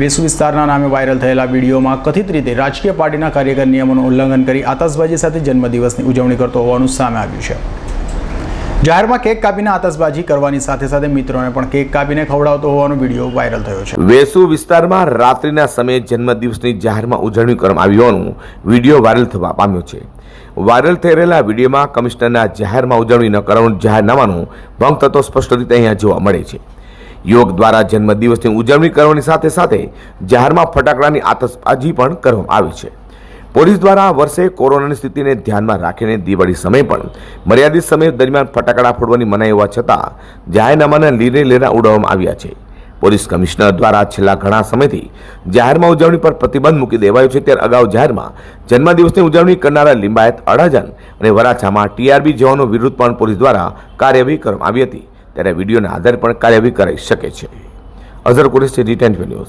વેસુ વિસ્તારના નામે વાયરલ થયેલા વિડીયોમાં કથિત રીતે રાજકીય પાર્ટીના કાર્યકર નિયમોનું ઉલ્લંઘન કરી આતશબાજી સાથે જન્મદિવસની ઉજવણી કરતો હોવાનું સામે આવ્યું છે. જાહેરમાં કેક કાપીને આતશબાજી કરવાની સાથે સાથે મિત્રોને પણ કેક કાપીને ખવડાવતો હોવાનો વીડિયો વાયરલ થયો છે. વેસુ વિસ્તારમાં રાત્રિના સમયે જન્મદિવસની જાહેરમાં ઉજવણી કરવામાં આવી હોવાનું વીડિયો વાયરલ થવા પામ્યો છે. વાયરલ થઈ રહેલા વિડીયોમાં કમિશનરના જાહેરમાં ઉજવણી ન કરવાનું જાહેરનામાનું ભંગ થતો સ્પષ્ટ રીતે અહીંયા જોવા મળે છે. યોગ દ્વારા જન્મદિવસની ઉજવણી કરવાની સાથે સાથે જાહેરમાં ફટાકડાની આતશબાજી પણ કરવામાં આવી છે. પોલીસ દ્વારા આ વર્ષે કોરોનાની સ્થિતિને ધ્યાનમાં રાખીને દિવાળી સમય પણ મર્યાદિત સમય દરમિયાન ફટાકડા ફોડવાની મનાઈ હોવા છતાં જાહેરનામાના લીરે લેરા ઉડાવવામાં આવ્યા છે. પોલીસ કમિશનર દ્વારા છેલ્લા ઘણા સમયથી જાહેરમાં ઉજવણી પર પ્રતિબંધ મૂકી દેવાયો છે. ત્યારે અગાઉ જાહેરમાં જન્મદિવસની ઉજવણી કરનારા લિંબાયત અડાજન અને વરાછામાં ટીઆરબી જવાનો વિરુદ્ધ પણ પોલીસ દ્વારા કાર્યવાહી કરવામાં આવી હતી. ત્યારે વિડીયોના આધારે પણ કાર્યવાહી કરાઈ શકે છે. અઝર કુરેશી રી ટેન ન્યૂઝ